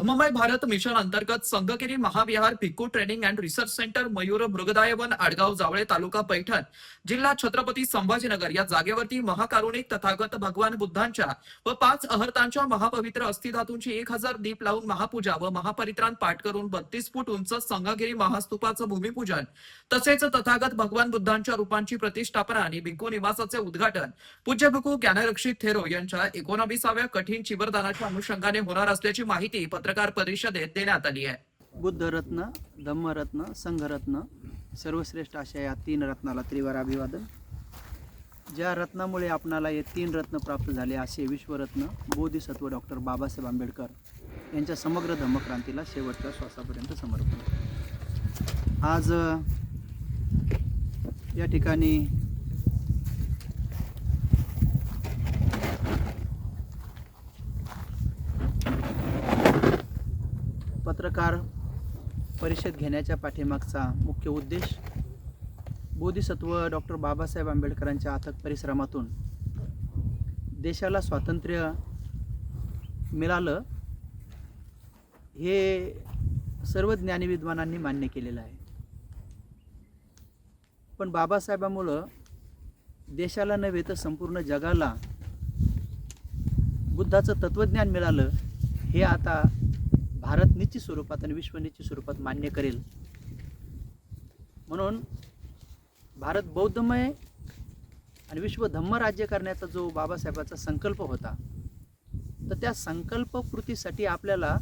धम्ममय Bharat mission अंतर्गत Sanghagiri Mahavihar Bhikkhu training and research centre Mayur Mrigadayavan Adgaon Jawale तालुका पैठण जिल्हा छत्रपती संभाजीनगर या जागेवरती महाकारुणिक तथागत भगवान बुद्धांच्या व पाच अहर्तांच्या महापवित्र अस्थिधातूंची एक हजार दीप लावून महापूजा व महापरित्राण पाठ करून बत्तीस फूट उंच संगगिरी महास्तूपाचं भूमिपूजन तसेच तथागत भगवान बुद्धांच्या रूपांची प्रतिष्ठापना आणि भिक्खू निवासाचे उद्घाटन पूज्य भिक्खू ज्ञानरक्षित थेरो यांच्या एकोणावीसाव्या कठीण चिवरदानाच्या अनुषंगाने होणार असल्याची माहिती पत्र पत्रकार परिषदेत देण्यात आली आहे. बुद्धरत्न धम्मरत्न संघरत्न सर्वश्रेष्ठ अशा या तीन रत्नाला त्रिवार अभिवादन. ज्या रत्नामुळे आपणाला हे तीन रत्न प्राप्त झाले असे विश्वरत्न बोधिसत्व डॉक्टर बाबासाहेब आंबेडकर यांच्या समग्र धम्मक्रांतीला शेवटच्या श्वासापर्यंत समर्पण. आज या ठिकाणी पत्रकार परिषद घेण्याच्या पाठीमागचा मुख्य उद्देश बोधिसत्व डॉक्टर बाबासाहेब आंबेडकरांच्या अथक परिश्रमातून देशाला स्वातंत्र्य मिळालं हे सर्व ज्ञानविद्वानांनी मान्य केलेलं आहे. पण बाबासाहेबामुळं देशाला नव्हे तर संपूर्ण जगाला बुद्धाचं तत्त्वज्ञान मिळालं हे आता भारत निश्चित स्वरूपात आणि विश्व निश्चित स्वरूपात मान्य करेल. म्हणून भारत बौद्धमय आणि विश्व धम्म राज्य करण्याचा जो बाबासाहेबाचा संकल्प होता तर त्या संकल्पकृतीसाठी आपल्याला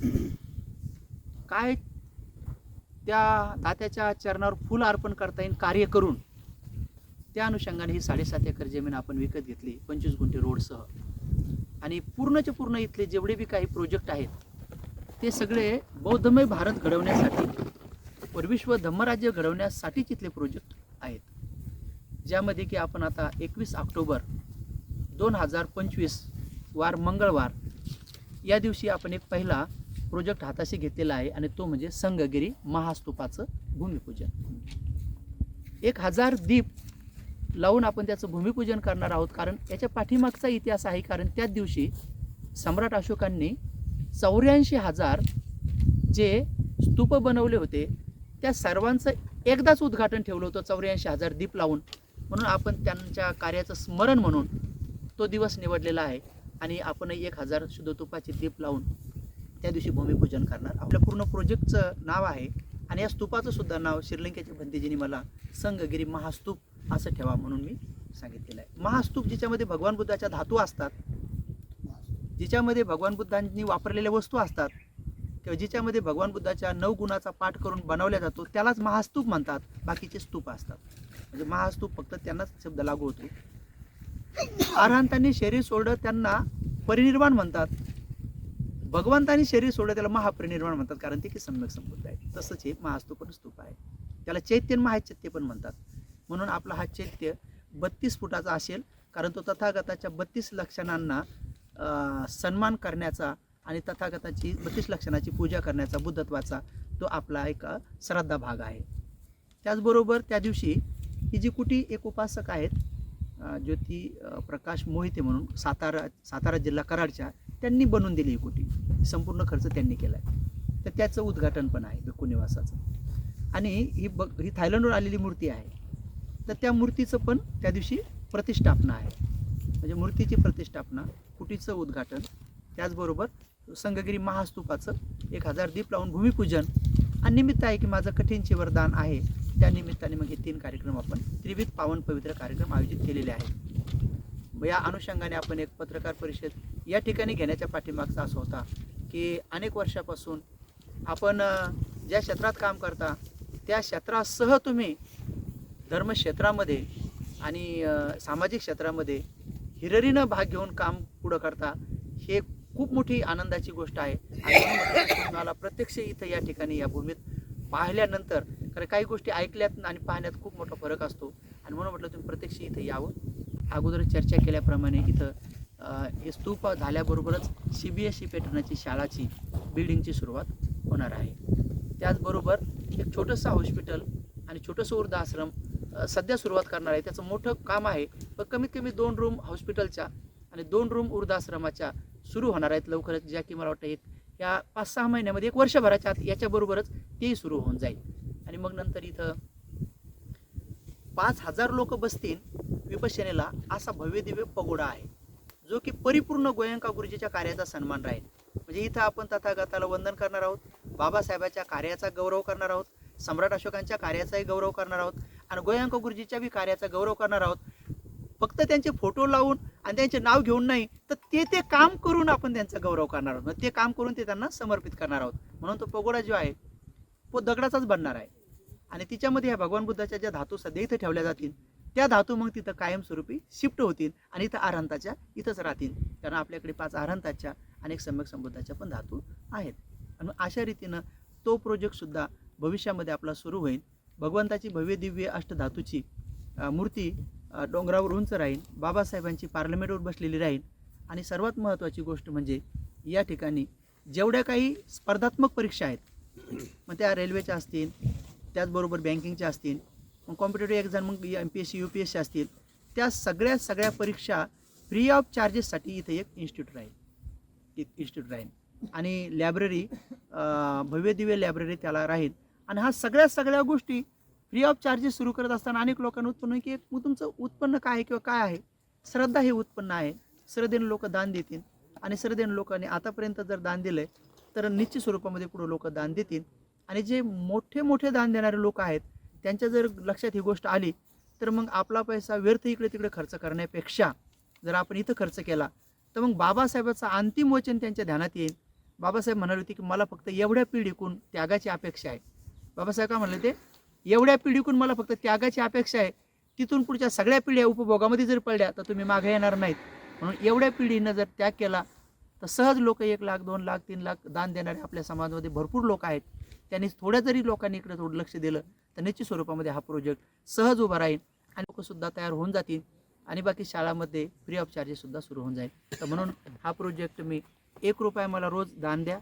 काय त्या दात्याच्या चरणावर फुल अर्पण करता येईल कार्य करून त्या अनुषंगाने ही साडेसात एकर जमीन आपण विकत घेतली पंचवीस गुंठे रोडसह. आणि पूर्णच्या पूर्ण इथले जेवढे बी काही प्रोजेक्ट आहेत ते सगळे बौद्धमय भारत घडवण्यासाठी परविश्व धम्मराज्य घडवण्यासाठी तिथले प्रोजेक्ट आहेत. ज्यामध्ये की आपण आता एकवीस ऑक्टोबर दोन हजार पंचवीस वार मंगळवार या दिवशी आपण एक पहिला प्रोजेक्ट हाताशी घेतलेला आहे आणि तो म्हणजे संगगिरी महास्तूपाचं भूमिपूजन. एक हजार दीप लावून आपण त्याचं भूमिपूजन करणार आहोत कारण याच्या पाठीमागचा इतिहास आहे कारण त्याच दिवशी सम्राट अशोकांनी चौऱ्याऐंशी हजार जे स्तूप बनवले होते त्या सर्वांचं एकदाच उद्घाटन ठेवलं होतं चौऱ्याऐंशी हजार दीप लावून. म्हणून आपण त्यांच्या कार्याचं स्मरण म्हणून तो दिवस निवडलेला आहे आणि आपणही एक हजार शुद्धतुपाचे दीप लावून त्या दिवशी भूमिपूजन करणार. आपल्या पूर्ण प्रोजेक्टचं नाव आहे आणि या स्तूपाचं सुद्धा नाव श्रीलंकेच्या भंतेजींनी मला संगगिरी महास्तूप असं ठेवा म्हणून मी सांगितलेलं आहे. महास्तूप ज्याच्यामध्ये भगवान बुद्धाच्या धातू असतात जिच्यामध्ये भगवान बुद्धांनी वापरलेल्या वस्तू असतात किंवा जिच्यामध्ये भगवान बुद्धाच्या नऊ गुणाचा पाठ करून बनवल्या जातो त्यालाच महास्तूप म्हणतात. बाकीचे स्तूप असतात. म्हणजे महास्तूप फक्त त्यांनाच शब्द लागू होतो. अरहंतांनी शरीर सोडलं त्यांना परिनिर्वाण म्हणतात. भगवंतांनी शरीर सोडलं त्याला महापरिनिर्वाण म्हणतात कारण ते की सम्यक संबुद्ध आहे तसंच हे महास्तूप पण स्तूप आहे. त्याला चैत्य महाचैत्य पण म्हणतात. म्हणून आपला हा चैत्य बत्तीस फुटाचा असेल कारण तो तथागताच्या बत्तीस लक्षणांना सन्मान करण्याचा आणि तथागताची बत्तीस लक्षणाची पूजा करण्याचा बुद्धत्वाचा तो आपला एक श्रद्धा भाग आहे. त्याचबरोबर त्या दिवशी ही जी कुठी एक उपासक आहेत ज्योती प्रकाश मोहिते म्हणून सातारा सातारा जिल्हा कराडच्या त्यांनी बनवून दिली ही कुटी. संपूर्ण खर्च त्यांनी केला आहे तर त्याचं उद्घाटन पण आहे भिक्खू निवासाचं. आणि ही बघ ही थायलंडवर आलेली मूर्ती आहे. तर त्या मूर्तीचं पण त्या दिवशी प्रतिष्ठापना आहे. म्हणजे मूर्तीची प्रतिष्ठापना कुटीचं उद्घाटन त्याचबरोबर संगगिरी महास्तूपाचं एक हजार दीप लावून भूमिपूजन. आणि निमित्त आहे की माझं कठीणचे वरदान आहे. त्या निमित्ताने मग हे तीन कार्यक्रम आपण त्रिविध पावन पवित्र कार्यक्रम आयोजित केलेले आहेत. या अनुषंगाने आपण एक पत्रकार परिषद या ठिकाणी घेण्याच्या पाठीमागचा असा होता की अनेक वर्षापासून आपण ज्या क्षेत्रात काम करता त्या क्षेत्रासह तुम्ही धर्मक्षेत्रामध्ये आणि सामाजिक क्षेत्रामध्ये हिररीनं भाग घेऊन काम पुढं करता हे खूप मोठी आनंदाची गोष्ट आहे. आणि तुम्हाला प्रत्यक्ष इथं या ठिकाणी या भूमीत पाहिल्यानंतर कारण काही गोष्टी ऐकल्यात आणि पाहण्यात खूप मोठा फरक असतो. आणि म्हणून म्हटलं तुम्ही प्रत्यक्ष इथं यावं. अगोदर चर्चा केल्याप्रमाणे इथं हे स्तूप झाल्याबरोबरच सी बी एस ई पॅटर्नची शाळाची बिल्डिंगची सुरुवात होणार आहे. त्याचबरोबर एक छोटंसं हॉस्पिटल आणि छोटंसं वृद्धाश्रम सध्या सुरुवात करणार आहे. त्याचं मोठं काम आहे. पण कमीत कमी दोन रूम हॉस्पिटलच्या आणि दोन रूम वृद्धाश्रमाच्या सुरू होणार आहेत लवकरच ज्या की मला वाटतं या पाच सहा महिन्यामध्ये एक वर्षभराच्या आत याच्याबरोबरच तेही सुरू होऊन जाईल. आणि मग नंतर इथं पाच हजार लोक बसतील विपसेनेला असा भव्य दिव्य पगोडा आहे. जो की परिपूर्ण गोयंका गुरुजीच्या कार्याचा सन्मान राहील. म्हणजे इथं आपण तथागताला वंदन करणार आहोत. बाबासाहेबाच्या कार्याचा गौरव करणार आहोत. सम्राट अशोकांच्या कार्याचाही गौरव करणार आहोत. आणि गोयंका गुरुजीच्या बी कार्याचा गौरव करणार आहोत. फक्त त्यांचे फोटो लावून आणि त्यांचे नाव घेऊन नाही तर ते ते काम करून आपण त्यांचा गौरव करणार आहोत. ते काम करून ते त्यांना समर्पित करणार आहोत. म्हणून तो पगोडा जो आहे तो दगडाचाच बनणार आहे. आणि तिच्यामध्ये ह्या भगवान बुद्धाच्या ज्या धातू सध्या इथं ठेवल्या जातील त्या धातू मग तिथं कायमस्वरूपी शिफ्ट होतील आणि इथं आरंताच्या इथंच राहतील. कारण आपल्याकडे पाच आरंताच्या आणि एक सम्यक संबुद्धाच्या पण धातू आहेत. आणि अशा रीतीनं तो प्रोजेक्टसुद्धा भविष्यामध्ये आपला सुरू होईल. भगवंताची भव्य दिव्य अष्टधातूची मूर्ती डोंगरावर उंच राहील बाबासाहेबांची पार्लमेंटवर बसलेली राहील. आणि सर्वात महत्त्वाची गोष्ट म्हणजे या ठिकाणी जेवढ्या काही स्पर्धात्मक परीक्षा आहेत मग त्या रेल्वेच्या असतील त्याचबरोबर बँकिंगच्या असतील मग कॉम्पिटेटिव्ह एक्झाम मग M P S C U P S C असतील त्या सगळ्या सगळ्या परीक्षा फ्री ऑफ चार्जेससाठी इथे एक इन्स्टिट्यूट राहील. एक इन्स्टिट्यूट राहील. आणि लायब्ररी भव्य दिव्य लायब्ररी त्याला राहील. आणि हा सगळ्या सगळ्या गोष्टी फ्री ऑफ चार्जेस सुरू करत असताना अनेक लोकांना उत्पन्न की एक मग तुमचं उत्पन्न काय आहे किंवा काय आहे? श्रद्धा हे उत्पन्न आहे. श्रद्धेने लोक दान देतील. आणि श्रद्धेने लोकांनी आतापर्यंत जर दान दिलं तर निश्चित स्वरूपामध्ये पुढे लोक दान देतील. आणि जे मोठे मोठे दान देणारे लोक आहेत त्यांच्या जर लक्षात ही गोष्ट आली तर मग आपला पैसा व्यर्थ इकडे तिकडे खर्च करण्यापेक्षा जर आपण इथं खर्च केला तर मग बाबासाहेबाचं अंतिम वचन त्यांच्या ध्यानात येईल. बाबासाहेब म्हणाले होते की मला फक्त एवढ्या पिढीकून त्यागाची अपेक्षा आहे. बाबासाहेब काय म्हणले ते? एवढ्या पिढीकून मला फक्त त्यागाची अपेक्षा आहे. तिथून पुढच्या सगळ्या पिढ्या उपभोगामध्ये जर पडल्या तर तुम्ही मागे येणार नाहीत. म्हणून एवढ्या पिढीनं जर त्याग केला तर सहज लोक एक लाख दोन लाख तीन लाख दान देणारे आपल्या समाजामध्ये भरपूर लोक आहेत. त्यांनी थोड्या जरी लोकांनी इकडे थोडं लक्ष दिलं तर निश्चित स्वरूपामध्ये हा प्रोजेक्ट सहज उभा राहील आणि लोकसुद्धा तयार होऊन जातील आणि बाकी शाळामध्ये फ्री ऑफ चार्जेससुद्धा सुरू होऊन जाईल. तर म्हणून हा प्रोजेक्ट मी एक रुपया मला रोज दान द्या.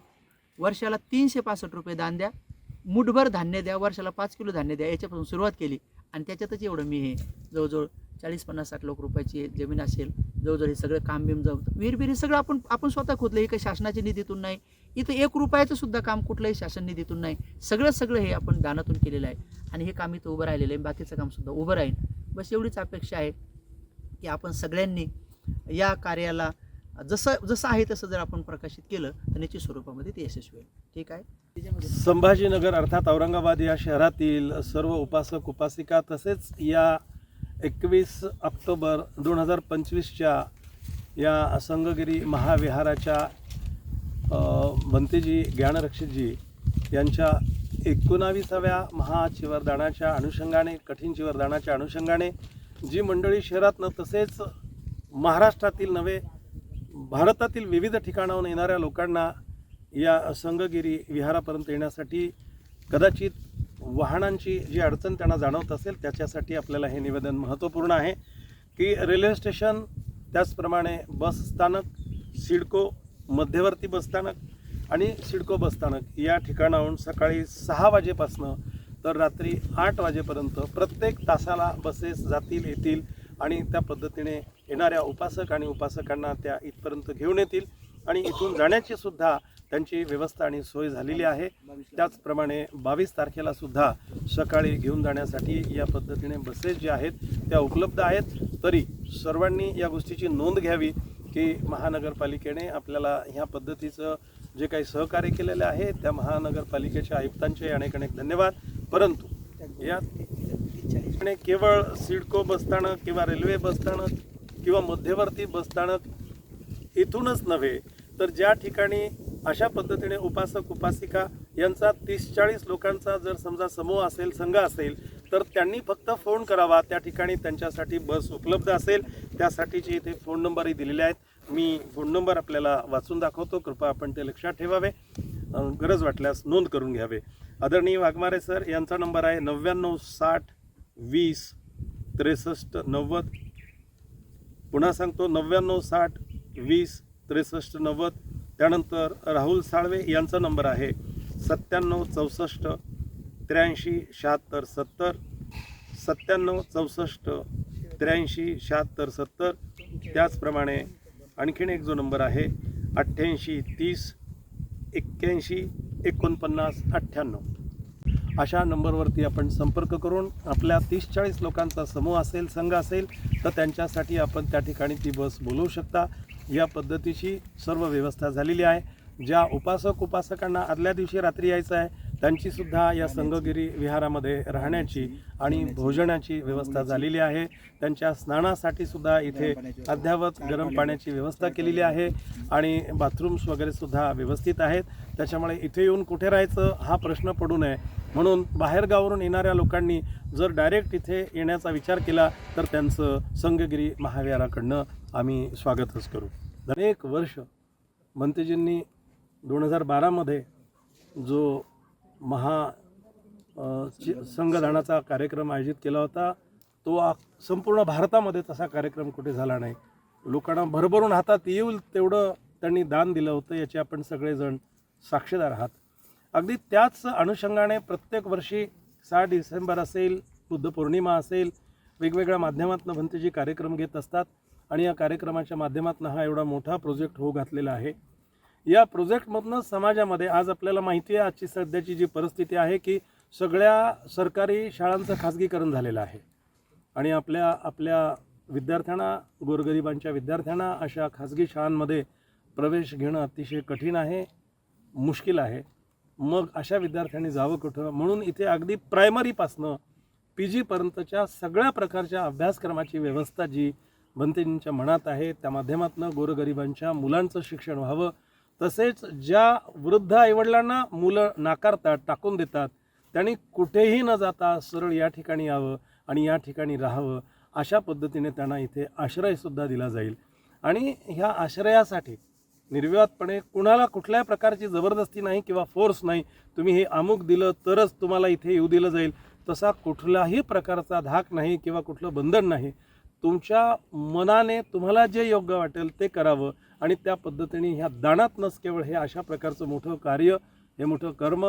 वर्षाला तीनशे पासष्ट रुपये दान द्या. मुठभर धान्य द्या वर्षाला पाच किलो धान्य द्या याच्यापासून सुरुवात केली. आणि त्याच्यातच एवढं मी हे जवळजवळ चाळीस पन्नास साठ लाख रुपयाची जमीन असेल जवळजवळ हे सगळं काम बिम जाऊ विहीर हे सगळं आपण आपण स्वतः खोदलं हे काही शासनाच्या निधीतून नाही. इथं एक रुपयाचं सुद्धा काम कुठलंही शासन निधीतून नाही. सगळं सगळं हे आपण दानातून केलेलं आहे. आणि हे काम इथं उभं राहिलेलं आहे. बाकीचं काम सुद्धा उभं राहील. बस एवढीच अपेक्षा आहे की आपण सगळ्यांनी या कार्याला जसं जसं आहे तसं जर आपण प्रकाशित केलं तर निश्चित स्वरूपामध्ये ते यशस्वी होईल. ठीक आहे? संभाजीनगर अर्थात औरंगाबाद या शहरातील सर्व उपासक उपासिका तसेच या एकवीस ऑक्टोबर दोन हजार पंचवीसच्या या संगगिरी महाविहाराच्या भंतेजी ज्ञानरक्षितजी यांच्या एकोणावीसाव्या महाचिवरदानाच्या अनुषंगाने कठीण चिवरदानाच्या अनुषंगाने जी मंडळी शहरातनं तसेच महाराष्ट्रातील नव्हे भारतातील विविध ठिकाणाहून येणाऱ्या लोकांना या संगगिरी विहारापर्यंत येण्यासाठी कदाचित वाहनांची जी अडचण त्यांना जाणवत असेल त्याच्यासाठी आपल्याला हे निवेदन महत्त्वपूर्ण आहे की रेल्वे स्टेशन त्याचप्रमाणे बस स्थानक सिडको मध्यवर्ती बसस्थानक आणि सिडको बसस्थानक या ठिकाणाहून सकाळी सहा वाजेपासनं तर रात्री आठ वाजेपर्यंत प्रत्येक तासाला बसेस जातील येतील आणि त्या पद्धतीने येणाऱ्या उपासक आणि उपासकांना त्या इथपर्यंत घेऊन येतील. आणि इथून जाण्याची सुद्धा त्यांची व्यवस्था आणि सोय झालेली आहे. त्याचप्रमाणे बावीस तारखेला सुद्धा सकाळी घेऊन जाण्यासाठी या पद्धतीने बसेस ज्या आहेत त्या उपलब्ध आहेत. तरी सर्वांनी या गोष्टीची नोंद घ्यावी की महानगरपालिकेने आपल्याला ह्या पद्धतीचं जे काही सहकार्य केलेलं आहे त्या महानगरपालिकेच्या आयुक्तांचे अनेक अनेक धन्यवाद. परंतु या आणि केवळ सिडको बसस्थानक किंवा रेल्वे बसस्थानक किंवा मध्यवर्ती बसस्थानक इथूनच नव्हे तर ज्या ठिकाणी अशा पद्धतीने उपासक उपासिका यांचा तीस चाळीस लोकांचा जर समजा समूह असेल संघ असेल तर त्यांनी फक्त फोन करावा. त्या ठिकाणी त्यांच्यासाठी बस उपलब्ध असेल. त्यासाठीचे इथे फोन नंबरही दिलेले आहेत. मी फोन नंबर आपल्याला वाचून दाखवतो. कृपा आपण ते लक्षात ठेवावे. गरज वाटल्यास नोंद करून घ्यावे. आदरणीय वाघमारे सर यांचा नंबर आहे नव्याण्णव साठ वीस त्रेसष्ट नव्वद पुन्हा सांगतो नव्याण्णव साठ वीस त्रेसष्ट नव्वद त्यानंतर राहुल साळवे यांचा नंबर आहे सत्त्याण्णव चौसष्ट त्र्याऐंशी शहात्तर सत्तर सत्त्याण्णव चौसष्ट त्र्याऐंशी शहात्तर सत्तर त्याचप्रमाणे आणखीन एक जो नंबर आहे अठ्ठ्याऐंशी तीस एक्क्याऐंशी एकोणपन्नास अठ्ठ्याण्णव. अशा नंबरवरती आपण संपर्क करून आपल्या तीस चाळीस लोकांचा समूह असेल संघ असेल तर त्यांच्यासाठी आपण त्या ठिकाणी ती बस बोलवू शकता. या पद्धतीची सर्व व्यवस्था झालेली आहे. ज्या उपासक उपासकांना आदल्या दिवशी रात्री यायचं आहे त्यांचीसुद्धा या संगगिरी विहारामध्ये राहण्याची आणि भोजनाची व्यवस्था झालेली आहे. त्यांच्या स्नानासाठी सुद्धा इथे अद्यावत गरम पाण्याची व्यवस्था केलेली आहे आणि बाथरूम्स वगैरेसुद्धा व्यवस्थित आहेत. त्याच्यामुळे इथे येऊन कुठे राहायचं हा प्रश्न पडू नये. म्हणून बाहेरगावावरून येणाऱ्या लोकांनी जर डायरेक्ट इथे येण्याचा विचार केला तर त्यांचं संघगिरी महाविहाराकडनं आम्ही स्वागतच करू. अनेक वर्ष मंत्रीजींनी दोन हजार बारामध्ये जो महा अ, संघदानाचा कार्यक्रम आयोजित केला होता तो संपूर्ण भारतामध्ये तसा कार्यक्रम कुठे झाला नाही. लोकांना भरभरून हातात येईल तेवढं त्यांनी दान दिलं होतं याचे आपण सगळेजण साक्षीदार आहात. अगदी त्याच अनुषंगाने प्रत्येक वर्षी सहा डिसेंबर असेल बुद्ध पौर्णिमा असेल वेगवेगळ्या माध्यमातून भंतेजी कार्यक्रम घेत असतात आणि या कार्यक्रमाच्या माध्यमातून हा एवढा मोठा प्रोजेक्ट होऊ घातलेला आहे. या प्रोजेक्टमधनं समाजामध्ये आज आपल्याला माहिती आहे आजची सध्याची जी परिस्थिती आहे की सगळ्या सरकारी शाळांचं खाजगीकरण झालेलं आहे. आणि आपल्या आपल्या विद्यार्थ्यांना गोरगरिबांच्या विद्यार्थ्यांना अशा खाजगी शाळांमध्ये प्रवेश घेणं अतिशय कठीण आहे मुश्किल आहे. मग अशा विद्यार्थ्यांनी जावं कुठं? म्हणून इथे अगदी प्रायमरीपासनं पी जीपर्यंतच्या सगळ्या प्रकारच्या अभ्यासक्रमाची व्यवस्था जी भंतेजींच्या मनात आहे त्या माध्यमातून गोरगरिबांच्या मुलांचं शिक्षण व्हावं. तसेच ज्या वृद्ध आईवडिलांना मुलं नाकारतात टाकून देतात त्यांनी कुठेही न जाता सरळ या ठिकाणी यावं आणि या ठिकाणी राहावं अशा पद्धतीने त्यांना इथे आश्रयसुद्धा दिला जाईल. आणि ह्या आश्रयासाठी निर्विवादपणे कुणाला कुठल्याही प्रकारची जबरदस्ती नाही किंवा फोर्स नाही. तुम्ही हे अमुक दिलं तरच तुम्हाला इथे येऊ दिलं जाईल. तसा कुठलाही प्रकारचा धाक नाही किंवा कुठलं बंधन नाही. तुमच्या मनाने तुम्हाला जे योग्य वाटेल ते करावं आणि त्या पद्धतीने ह्या दानातनंच केवळ हे अशा प्रकारचं मोठं कार्य हे मोठं कर्म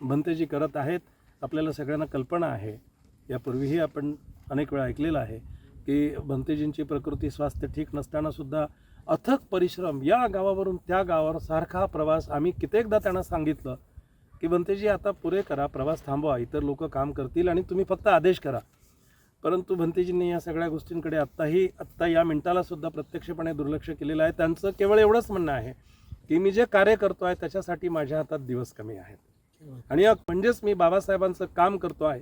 भंतेजी करत आहेत. आपल्याला सगळ्यांना कल्पना आहे. यापूर्वीही आपण अनेक वेळा ऐकलेलं आहे की भंतेजींची प्रकृती स्वास्थ्य ठीक नसतानासुद्धा अथक परिश्रम या गावावरून त्या गावावर सारखा प्रवास आम्ही कित्येकदा त्यांना सांगितलं की भंतेजी आता पुरे करा प्रवास थांबवा इतर लोक काम करतील आणि तुम्ही फक्त आदेश करा. परंतु भंतेजींनी या सगळ्या गोष्टींकडे आत्ताही आत्ता या मिनिटाला सुद्धा प्रत्यक्षपणे दुर्लक्ष केलेलं आहे. त्यांचं केवळ एवढंच म्हणणं आहे की मी जे कार्य करतो आहे त्याच्यासाठी माझ्या हातात दिवस कमी आहेत. आणि म्हणजेच मी बाबासाहेबांचं काम करतो आहे.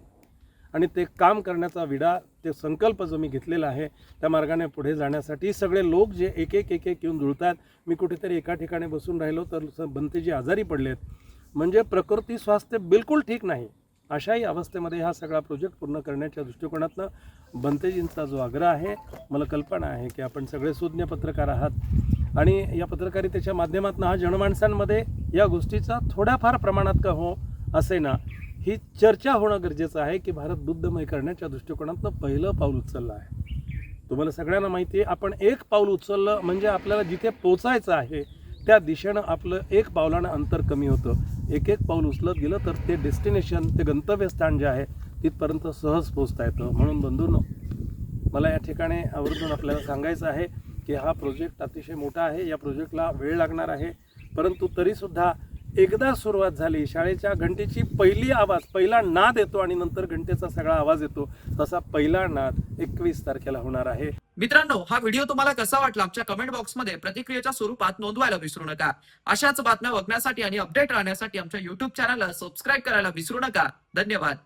आणि ते काम करण्याचा विडा ते संकल्प जो मी घेतलेला आहे त्या मार्गाने पुढे जाण्यासाठी सगळे लोक जे एक एक एक एक येऊन जुळतात मी कुठेतरी एका ठिकाणी बसून राहिलो तर बनतेजी आजारी पडलेत. म्हणजे प्रकृती स्वास्थ्य बिलकुल ठीक नाही. अशाही अवस्थेमध्ये हा सगळा प्रोजेक्ट पूर्ण करण्याच्या दृष्टिकोनातनं बंतेजींचा जो आग्रह आहे मला कल्पना आहे की आपण सगळे सुज्ञ पत्रकार आहात. आणि या पत्रकारितेच्या माध्यमातून हा जनमाणसांमध्ये या गोष्टीचा थोड्याफार प्रमाणात का हो असे ना ही चर्चा होणं गरजेचं आहे की भारत बुद्धमय करण्याच्या दृष्टिकोनातनं पहिलं पाऊल उचललं आहे. तुम्हाला सगळ्यांना माहिती आहे आपण एक पाऊल उचललं म्हणजे आपल्याला जिथे पोचायचं आहे त्या दिशेनं आपलं एक पावलानं अंतर कमी होतं. एक एक पाऊल उचलत गेलं तर ते डेस्टिनेशन ते गंतव्यस्थान जे आहे तिथपर्यंत सहज पोचता येतं. म्हणून बंधूंनो मला या ठिकाणी आवर्जून आपल्याला सांगायचं आहे की हा प्रोजेक्ट अतिशय मोठा आहे या प्रोजेक्टला वेळ लागणार आहे परंतु तरीसुद्धा एकदा सुरुवात झाली शाळेच्या घंटेची पहिली आवाज पहिला नाद येतो आणि नंतर घंटेचा सगळा आवाज येतो तसा पहिला नाद एकवीस तारखेला होणार आहे. मित्रांनो हा व्हिडिओ तुम्हाला कसा वाटला आमच्या कमेंट बॉक्समध्ये प्रतिक्रियेच्या स्वरूपात नोंदवायला विसरू नका. अशाच बातम्या बघण्यासाठी आणि अपडेट राहण्यासाठी आमच्या युट्यूब चॅनलला सबस्क्राईब करायला विसरू नका. धन्यवाद.